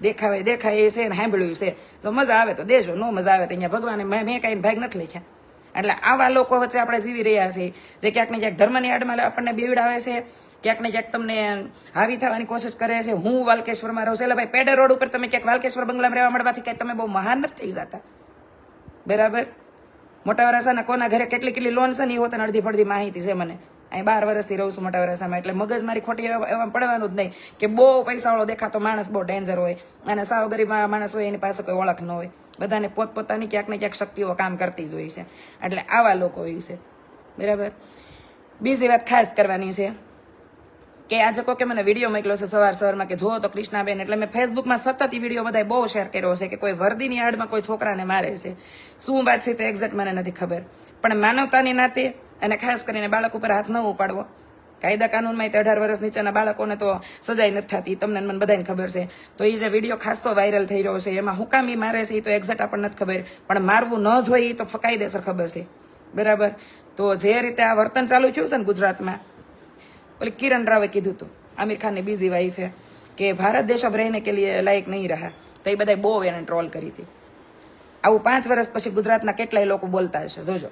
દેખાવે દેખાય એ છે ને સાંભળ્યું છે. તો મજા આવે તો દેજો, નો મજા આવે તો અહીંયા ભગવાને મેં કાંઈ ભાગ નથી લખ્યા. એટલે આવા લોકો વચ્ચે આપણે જીવી રહ્યા છીએ. જે ક્યાંક ને ક્યાંક ધર્મની આડમાં આપણને બેવડાવે છે. ક્યાંક ને ક્યાંક તમને હાવી થવાની કોશિશ કરે છે. હું વાલકેશ્વરમાં રહું છું. એટલે ભાઈ પેડર રોડ ઉપર તમે ક્યાંક વાલકેશ્વર બંગલામાં રહેવા મળવાથી કાંઈ તમે બહુ મહાન નથી થઈ જતા. બરાબર? મોટા વરાસાના કોના ઘરે કેટલી કેટલી લોન છે ને એ હોત અડધી ફળધી માહિતી છે મને. અહીં બાર વર્ષથી રહું છું મોટા વરસામાં. એટલે મગજ મારી ખોટી એવા પડવાનું જ નહીં કે બહુ પૈસાવાળો દેખાતો માણસ બહુ ડેન્જર હોય અને સાવ ગરીબ માણસ હોય એની પાસે કોઈ ઓળખ ન હોય. બધાને પોતપોતાની ક્યાંક ને ક્યાંક શક્તિઓ કામ કરતી જ હોય છે. એટલે આવા લોકો હોય છે. બરાબર? બીજી વાત ખાસ કરવાની છે. કે આજે કોકે મને વીડિયો મોકલ્યો છે સવાર સવારમાં કે જુઓ તો કૃષ્ણાબેન, એટલે મેં ફેસબુકમાં સતત એ વીડિયો બધા બહુ શેર કર્યો છે કે કોઈ વર્દીની આડમાં કોઈ છોકરાને મારે છે. શું વાત છે તો એક્ઝેક્ટ મને નથી ખબર. પણ માનવતાની નાતે અને ખાસ કરીને બાળક ઉપર હાથ ન ઉપાડવો. કાયદા કાનૂનમાં તે અઢાર વર્ષ નીચેના બાળકોને તો સજાઈ નથી થતી. તમને મને બધાને ખબર છે. તો એ જે વીડિયો ખાસ વાયરલ થઈ રહ્યો છે. એમાં હુકામ એ મારે છે એ તો એક્ઝેક્ટ આપણને નથી ખબર. પણ મારવું ન જોઈએ એ તો ફકાયદેસર ખબર છે. બરાબર? તો જે રીતે આ વર્તન ચાલુ થયું છે ને ગુજરાતમાં ઓલી કિરણ રાવે કીધું હતું આમિર ખાનની બીજી વાઈફે કે ભારત દેશ અબ રહેને કે લીએ લાયક નહીં રહ્યા તો એ બધાય બહુ એને ટ્રોલ કરી હતી આવું પાંચ વર્ષ પછી ગુજરાતના કેટલાય લોકો બોલતા હશે, જોજો।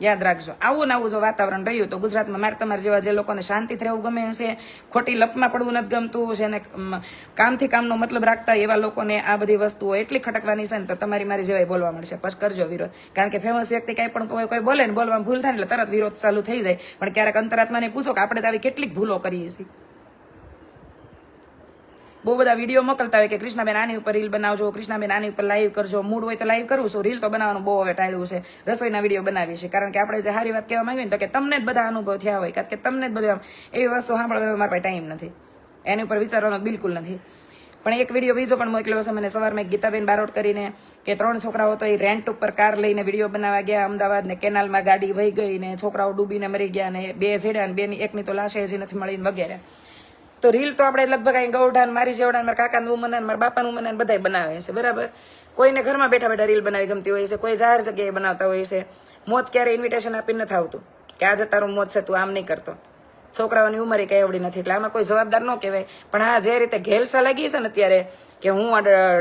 યાદ રાખજો. આવું ને આવું જો વાતાવરણ રહ્યું તો ગુજરાતમાં મારે તમારા જેવા જે લોકોને શાંતિ રહેવું ગમે છે, ખોટી લપમાં પડવું નથી ગમતું છે ને કામથી કામનો મતલબ રાખતા એવા લોકોને આ બધી વસ્તુઓ એટલી ખટકવાની છે ને તો તમારી મારી જેવાય બોલવા મળશે. પછી કરજો વિરોધ. કારણ કે ફેમસ વ્યક્તિ કાંઈ પણ કોઈ બોલે ને બોલવામાં ભૂલ થાય એટલે તરત વિરોધ ચાલુ થઈ જાય. પણ ક્યારેક અંતરાત્માને પૂછો કે આપણે આવી કેટલીક ભૂલો કરીએ છીએ બહુ બધા વીડિયો મોકલતા હોય કે કૃષ્ણાબેન આની ઉપર રીલ બનાવજો, કૃષ્ણાબેન આની ઉપર લાઈવ કરજો મૂડ હોય તો લાઈવ કરું છું. રીલ તો બનાવવાનું બહુ હવે ટાળ્યું છે. રસોઈના વીડિયો બનાવીએ છીએ. કારણ કે આપણે જે સારી વાત કહેવા માંગીએ ને તો કે તમને જ બધા અનુભવ થયા હોય. કારણ કે તમને જ બધું એવી વસ્તુ સાંભળવાનો મારા પાસે ટાઈમ નથી. એની ઉપર વિચારવાનો બિલકુલ નથી. પણ એક વીડિયો બીજો પણ મોકલ્યો છે મને સવારમાં ગીતાબેન બારોટ કરીને કે ત્રણ છોકરાઓ તો એ રેન્ટ ઉપર કાર લઈને વીડિયો બનાવવા ગયા અમદાવાદ ને કેનાલમાં ગાડી વહી ગઈ ને છોકરાઓ ડૂબીને મરી ગયા ને બે જેડ્યા ને બેની એકની તો લાશે હજી નથી મળીને વગેરે. તો રીલ તો આપણે લગભગ અહીં ગૌઢાન, મારી જેવડાન, મારા કાકાનું ઉમનાન મારા બાપાનું ઉમનાન બધાય બનાવે છે, બરાબર? કોઈને ઘરમાં બેઠા બેઠા રીલ બનાવી ગમતી હોય છે, કોઈ જાહેર જગ્યાએ બનાવતા હોય છે. મોત ક્યારે ઇન્વિટેશન આપીને નથી આવતું કે આજે તારું મોત છે, તું આમ નહીં કરતો. છોકરાઓની ઉંમર કંઈ એવડી નથી, એટલે આમાં કોઈ જવાબદાર ન કહેવાય. પણ હા જે રીતે ઘેલસા લાગી છે ને અત્યારે કે હું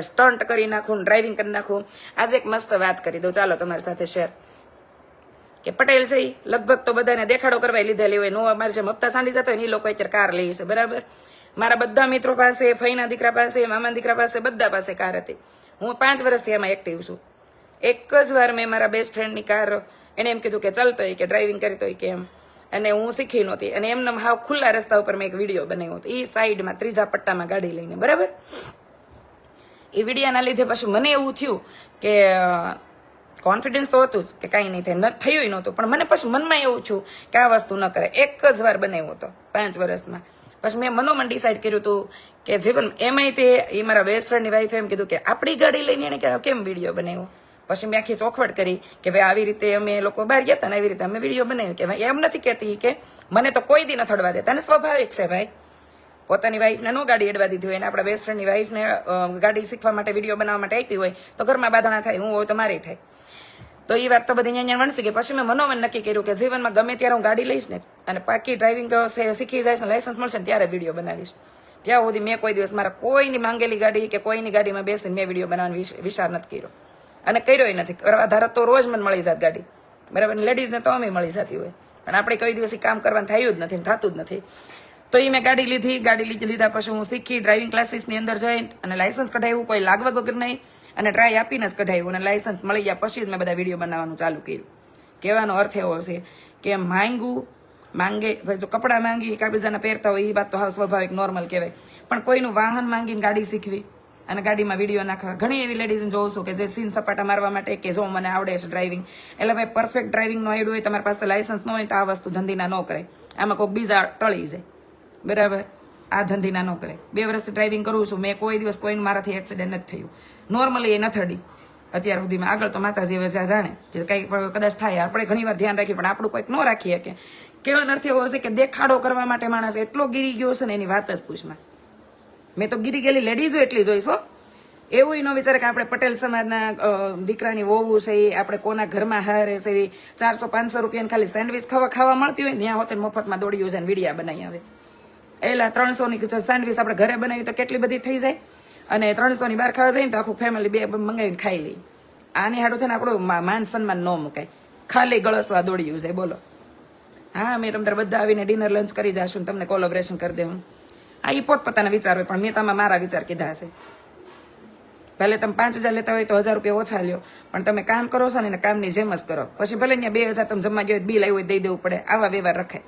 સ્ટન્ટ કરી નાખું ડ્રાઇવિંગ કરી નાખું, આજે એક મસ્ત વાત કરી દઉં. ચાલો તમારી સાથે શેર કે પટેલ છે લગભગ તો બધાને દેખાડો કરવા લીધેલી હોય. નો અમારે જેમ હપ્તા સાંડી જતા હોય એ લોકો અત્યારે કાર લઈ છે. બરાબર? મારા બધા મિત્રો પાસે, ફઈના દીકરા પાસે મામા દીકરા પાસે, બધા પાસે કાર હતી. હું પાંચ વર્ષથી એમાં એક્ટિવ છું. એક જ વાર મેં મારા બેસ્ટ ફ્રેન્ડની કાર એને એમ કીધું કે ચાલતો હોય કે ડ્રાઇવિંગ કરતો કે એમ. અને હું શીખી નહોતી. અને એમને હાવ ખુલ્લા રસ્તા ઉપર મેં એક વીડિયો બનાવ્યો હતો. એ સાઈડમાં, ત્રીજા પટ્ટામાં ગાડી લઈને. બરાબર? એ વિડીયાના લીધે પછી મને એવું થયું કે કોન્ફિડન્સ તો હતું જ કે કાંઈ નહીં થાય. ન થયું નહોતું. પણ મને પછી મનમાં એવું છું કે આ વસ્તુ ન કરે. એક જ વાર બનાવ્યો હતો, પાંચ વર્ષમાં. પછી મેં મનોમન ડિસાઈડ કર્યું હતું કે જીવન એમાંય તે, એ મારા બેસ્ટ ફ્રેન્ડની વાઈફે એમ કીધું કે આપણી ગાડી લઈને એને કેમ વીડિયો બનાવ્યો? પછી મેં આખી ચોખવટ કરી કે ભાઈ આવી રીતે અમે લોકો બહાર ગયા હતા ને આવી રીતે અમે વીડિયો બનાવ્યો. કે ભાઈ એમ નથી કહેતી કે મને તો કોઈ દી ન થડવા દેતા. અને સ્વાભાવિક છે ભાઈ. પોતાની વાઈફને નો ગાડી એડવા દીધી હોય અને આપણા બેસ્ટ ફ્રેન્ડની વાઈફને ગાડી શીખવા માટે વીડિયો બનાવવા માટે આપી હોય, તો ઘરમાં બાધણા થાય, હું હોય તો મારી થાય. તો એ વાત તો બધી અહીંયા વણસી ગઈ. પછી મેં મનોમન નક્કી કર્યું કે જીવનમાં ગમે ત્યારે હું ગાડી લઈશ ને, અને પાકી ડ્રાઇવિંગ શીખી જઈશ ને લાઇસન્સ મળશે ને ત્યારે વીડિયો બનાવીશ. ત્યાં સુધી મેં કોઈ દિવસ મારા કોઈની માંગેલી ગાડી કે કોઈની ગાડીમાં બેસીને મેં વીડિયો બનાવવાનો વિચાર નથી કર્યો. અને કર્યો નથી. કરવા ધારો તો રોજ મને મળી જાત ગાડી. બરાબર? લેડીઝને તો અમે મળી જતી હોય. પણ આપણે કોઈ દિવસ કામ કરવાનું થયું જ નથી થતું જ નથી. તો એ મેં ગાડી લીધી. ગાડી લીધી લીધા પછી હું શીખી ડ્રાઇવિંગ ક્લાસીસની અંદર જઈને અને લાઇસન્સ કઢાવ્યું. કોઈ લાગવા વગર નહીં. અને ટ્રાય આપીને જ કઢાવ્યું. અને લાઇસન્સ મળી ગયા પછી જ મેં બધા વીડિયો બનાવવાનું ચાલુ કર્યું. કહેવાનો અર્થ એવો છે કે માંગવું માંગે ભાઈ જો કપડાં માંગી એકબીજાના પહેરતા હોય એ વાત તો હાવ સ્વાભાવિક નોર્મલ કહેવાય. પણ કોઈનું વાહન માંગીને ગાડી શીખવી અને ગાડીમાં વીડિયો નાખવા. ઘણી એવી લેડીઝ જોઉં છું કે જે સીન સપાટા મારવા માટે કે જો મને આવડે છે ડ્રાઇવિંગ એટલે ભાઈ પરફેક્ટ ડ્રાઇવિંગનો આઈડ હોય, તમારી પાસે લાઇસન્સ ન હોય તો આ વસ્તુ ધંધીના ન કરાય. આમાં કોઈક બીજા ટળી જાય. બરાબર? આ ધંધીના ન કરે. બે વર્ષથી ડ્રાઇવિંગ કરું છું. મેં કોઈ દિવસ કોઈને મારાથી એક્સિડન્ટ નથી થયું. નોર્મલી એ ન થડી અત્યાર સુધીમાં. આગળ તો માતાજી હવે જાણે કે કંઈક કદાચ થાય. આપણે ઘણીવાર ધ્યાન રાખીએ, પણ આપણું કોઈક ન રાખીએ કે કેવો અર્થ એવો હશે કે દેખાડો કરવા માટે માણસ એટલો ગીરી ગયો છે ને એની વાત જ પૂછમાં. મેં તો ગીરી ગયેલી લેડીઝો એટલી જોઈશ એવું ન વિચારે કે આપણે પટેલ સમાજના દીકરાની વોવું છે એ, આપણે કોના ઘરમાં હારે છે એ. ચારસો પાંચસો રૂપિયાની ખાલી સેન્ડવિચ ખાવા ખાવા મળતી હોય ત્યાં હોતે મફતમાં દોડી જાય વિડીયા બનાવી આવે. એલા ત્રણસો ની સેન્ડવિચ આપણે ઘરે બનાવી તો કેટલી બધી થઈ જાય? અને ત્રણસો ની બહાર ખાવા જઈએ તો આખું ફેમિલી બે મંગાવીને ખાઈ લઈ આની હાડું છે ને આપણું માન સન્માન ન મુકાય. ખાલી ગળસવા દોડ્યું છે, બોલો. હા, મેં તમને બધા આવીને ડિનર લંચ કરી જાશું ને તમને કોલોબરેશન કરી દેવું. આ એ પોતપોતાના વિચાર હોય, પણ મેં તમે મારા વિચાર કીધા હશે. ભલે તમે પાંચ હજાર લેતા હોય તો હજાર રૂપિયા ઓછા લ્યો, પણ તમે કામ કરો છો ને કામની જેમ જ કરો. પછી ભલે ત્યાં બે હજાર તમે જમવા ગયો બિલ આવ્યું દઈ દેવું પડે. આવા વ્યવહાર રખાય.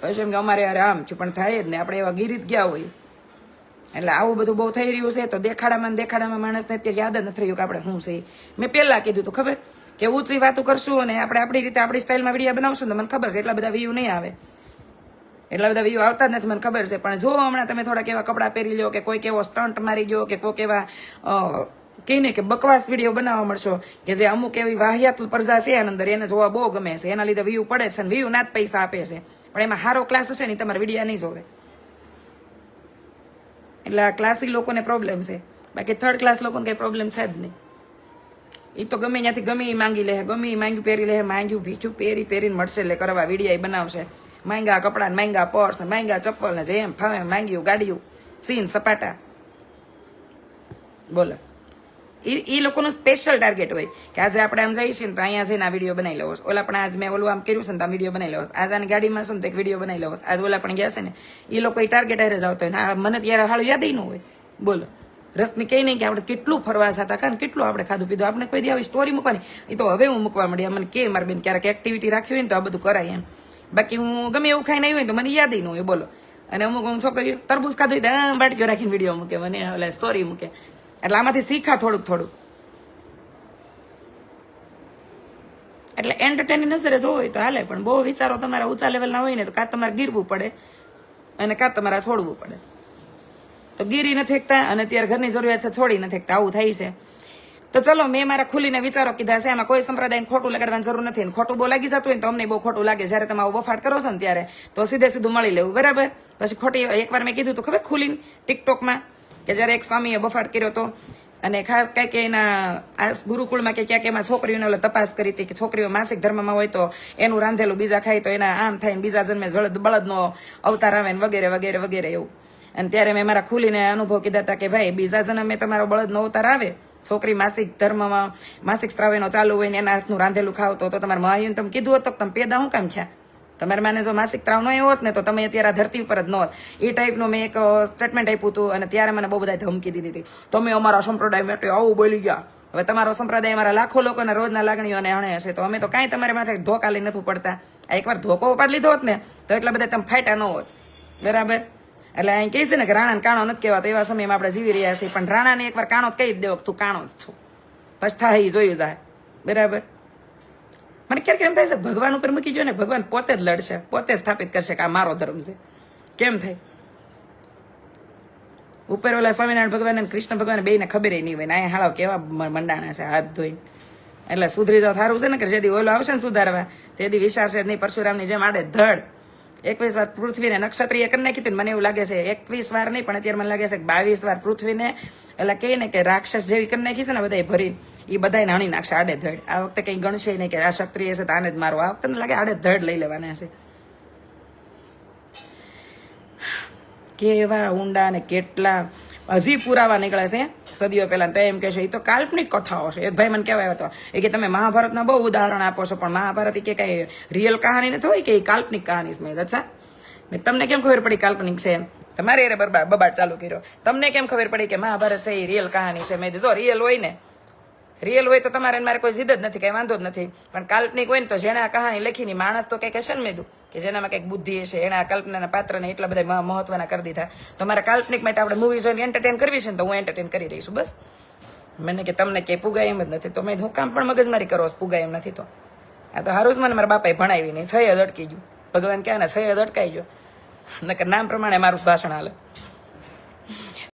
પછી એમ કે અમારે યાર આમ છે પણ થાય જ ને આપણે એવા ગીરીત ગયા હોય. એટલે આવું બધું બહુ થઈ રહ્યું છે તો દેખાડામાં દેખાડામાં માણસને અત્યારે યાદ જ નથી રહ્યું કે આપણે શું છે. મેં પહેલાં કીધું હતું ખબર? કે ઊંચી વાતો કરશું અને આપણે આપણી રીતે આપણી સ્ટાઇલમાં વીડિયો બનાવશું ને મને ખબર છે એટલા બધા વ્યૂ નહીં આવે. એટલા બધા વ્યૂ આવતા જ નથી મને ખબર છે. પણ જો હમણાં તમે થોડાક એવા કપડાં પહેરી લો કે કોઈક એવો સ્ટન્ટ મારી ગયો કે કોઈક એવા અ, કહીને કે બકવાસ વીડિયો બનાવવા મળશો, કે જે અમુક એવી વાહિયાત પ્રજા છે એના અંદર એને જોવા બહુ ગમે છે. એના લીધે વ્યૂ પડે છે વ્યૂ ના જ પૈસા આપે છે. પણ એમાં સારો ક્લાસ હશે ને તમારે વિડીયા નહીં જોવે. એટલે આ ક્લાસી લોકોને પ્રોબ્લેમ છે. બાકી થર્ડ ક્લાસ લોકોને કઈ પ્રોબ્લેમ છે જ નહીં. એ તો ગમે ત્યાંથી ગમે એ માંગી લે, ગમે એ માંગ્યું પહેરી લે, માંગ્યું ભીઠું પહેરી પહેરીને મળશે, એટલે કરવા વિડીયા બનાવશે. માંગા કપડા ને માંગા પર્સ ને માંગા ચપ્પલ ને જેમ ફાવે માંગ્યું, ગાડીયું, સીન, સપાટા. બોલો. એ એ લોકોનું સ્પેશિયલ ટાર્ગેટ હોય. કે આજે આપણે આમ જઈએ ને તો અહીંયા જઈને આ વીડિયો બનાવી લેવો ઓલા પણ આજ મેં ઓલું આમ કર્યું છે ને તો આ વીડિયો બનાવી લેવો. આજ આની ગાડીમાં ને તો એક વીડિયો બનાવી લેવો. આજ ઓલા પણ ગયા છે ને એ લોકો એ ટાર્ગેટ હારે જ આવતો હોય. મને ત્યારે હાલ યાદ ન હોય. બોલો. રસમી કહી નહીં કે આપણે કેટલું ફરવા જતા કારણ કેટલું આપણે ખાધું પીધું. આપણે કોઈ આવી સ્ટોરી મૂકવાની. એ તો હવે હું મૂકવા મળી મને કે મારી બેન ક્યારેક એક્ટિવિટી રાખવી હોય ને તો આ બધું કરાય એમ. બાકી હું ગમે એવું ખાઈને આવી હોય તો મને યાદ ન હોય. બોલો. અને અમુક હું છોકરીઓ તરબૂચ ખાધું હોય તો બાટકીઓ રાખીને વીડિયો મૂકે મને ઓલા સ્ટોરી મૂકે. એટલે આમાંથી શીખા થોડુંક થોડુંક. એટલે એન્ટરટેનિંગ નજરે જોવો હોય તો હાલે, પણ બહુ વિચારો તમારા ઊંચા લેવલના હોય ને તો કાં તમારે ગીરવું પડે અને કાં તમારે છોડવું પડે. તો ગીરી નથી એકતા અને અત્યારે ઘરની જરૂરિયાત છે છોડી નથી એકતા આવું થાય છે. તો ચલો, મેં મારા ખુલીને વિચારો કીધા છે, આમાં કોઈ સંપ્રદાયને ખોટું લગાડવાની જરૂર નથી. ખોટું બહુ લાગી જતું હોય તો અમને બહુ ખોટું લાગે. જ્યારે તમે આવો બફાટ કરો છો ને ત્યારે, તો સીધે સીધું મળી લેવું, બરાબર? પછી ખોટી, એકવાર મેં કીધું તો ખબર ખુલીને ટિકટોકમાં કે જ્યારે એક સ્વામીએ બફાટ કર્યો તો, અને ખાસ કંઈક એના આ ગુરુકુળમાં કે ક્યાંક એમાં છોકરીઓને તપાસ કરી હતી કે છોકરીઓ માસિક ધર્મમાં હોય તો એનું રાંધેલું બીજા ખાય તો એના આમ થાય બીજા જન્મે જળદ બળદનો અવતાર આવે વગેરે વગેરે વગેરે એવું. અને ત્યારે મેં મારા ખુલીને અનુભવ કીધા હતા કે ભાઈ, બીજા જન્મે તમારો બળદનો અવતાર આવે. છોકરી માસિક ધર્મમાં, માસિક સ્ત્રાવેનો ચાલુ હોય ને એના હાથનું રાંધેલું ખાવ તો તમારે મહાયુન તમે કીધું હતું તમે પેદા હું કામ થયા? તમારે માને જો માસિક ત્રાવ ન હોત ને, તો તમે અત્યારે આ ધરતી ઉપર જ ન હોત. એ ટાઈપનું મેં એક સ્ટેટમેન્ટ આપ્યું હતું અને ત્યારે મને બહુ બધા ધમકી દીધી હતી. તમે અમારા સંપ્રદાય માટે આવું બોલી ગયા. હવે તમારો સંપ્રદાય અમારા લાખો લોકોના રોજના લાગણીઓને અણે હશે. તો અમે તો કાંઈ તમારે માટે ધોકા લઈ નથી પડતા. આ એકવાર ધોકો ઉપાડ લીધો હોત ને, તો એટલા બધા તમે ફાટ્યા ન હોત. બરાબર? એટલે અહીં કહે છે ને કે રાણાને કાણો નથી કહેવાતો. એવા સમયમાં આપણે જીવી રહ્યા છીએ. પણ રાણાને એકવાર કાણો કહી જ દેવો તું કાણો જ છું. પછતા જોયું જાય બરાબર? મને ક્યારેક એમ થાય છે, ભગવાન ઉપર મૂકી ગયો ને, ભગવાન પોતે જ લડશે, પોતે સ્થાપિત કરશે કે આ મારો ધર્મ છે. કેમ થાય? ઉપર ઓલા સ્વામિનારાયણ ભગવાન અને કૃષ્ણ ભગવાન બેને ખબર નહીં હોય ને અહીંયા હાળો કેવા મંડાણા છે, હાથ ધોઈને. એટલે સુધરી જાવ થારું છે ને, કે જેથી ઓલો આવશે ને સુધારવા તેથી વિચાર છે નહીં, પરશુરામની જેમ આડે ધડ. એકવીસ વાર પૃથ્વીને નક્ષત્રીય કરી નાખી હતી મને એવું લાગે છે એકવીસ વાર નહીં, પણ અત્યારે મને લાગે છે કે બાવીસ વાર પૃથ્વીને, એટલે કહે ને કે રાક્ષસ જેવી કરી નાખી છે ને બધા ભરી એ બધાને હણી નાખશે આડે ધડ. આ વખતે કંઈ ગણશે નહીં કે આ ક્ષત્રિય છે તો આને જ મારો આ વખતે લાગે આડે ધડ લઈ લેવાના છે. કેવા ઊંડા ને કેટલા હજી પુરાવા નીકળે છે. સદીઓ પહેલાં તો એમ કે છે એ તો કાલ્પનિક કથાઓ છે. ભાઈ મને કહેવાય હતો, એ કે તમે મહાભારતના બહુ ઉદાહરણ આપો છો, પણ મહાભારત એ કે કઈ રિયલ કહાની નથી હોય, કે એ કાલ્પનિક કહાની છે મેં, અચ્છા. મેં તમને કેમ ખબર પડી કાલ્પનિક છે તમારે અરે બરબા બબાટ ચાલુ કર્યો. તમને કેમ ખબર પડી કે મહાભારત છે એ રિયલ કહાની છે મેં? જો રિયલ હોય ને રિયલ હોય તો તમારે મારે કોઈ જીદ જ નથી, કંઈ વાંધો જ નથી. પણ કાલ્પનિક હોય ને તો જેણે આ કહાની લખીની માણસ તો કંઈ કહેશે ને મેં કે જેનામાં કંઈક બુદ્ધિ હશે એણે આ કલ્પનાના પાત્રને એટલા બધા મહત્વના કરી દીધા. તો મારા કાલ્પનિકમાં તો આપણે મૂવી જોઈને એન્ટરટેન કરવી છે ને તો હું એન્ટરટેન કરી રહીશું બસ. મને કે તમને કે પુગાય એમ જ નથી. તો મેં હું કામ પણ મગજમારી કરો છો, પુગાય એમ નથી તો. આ તો હારું જ મને મારા બાપાએ ભણાવી નહીં છ જ અટકી ગયું. ભગવાન ક્યાં ને છ જ અટકાઈ ગયો. નકર નામ પ્રમાણે મારું ભાષણ હાલે.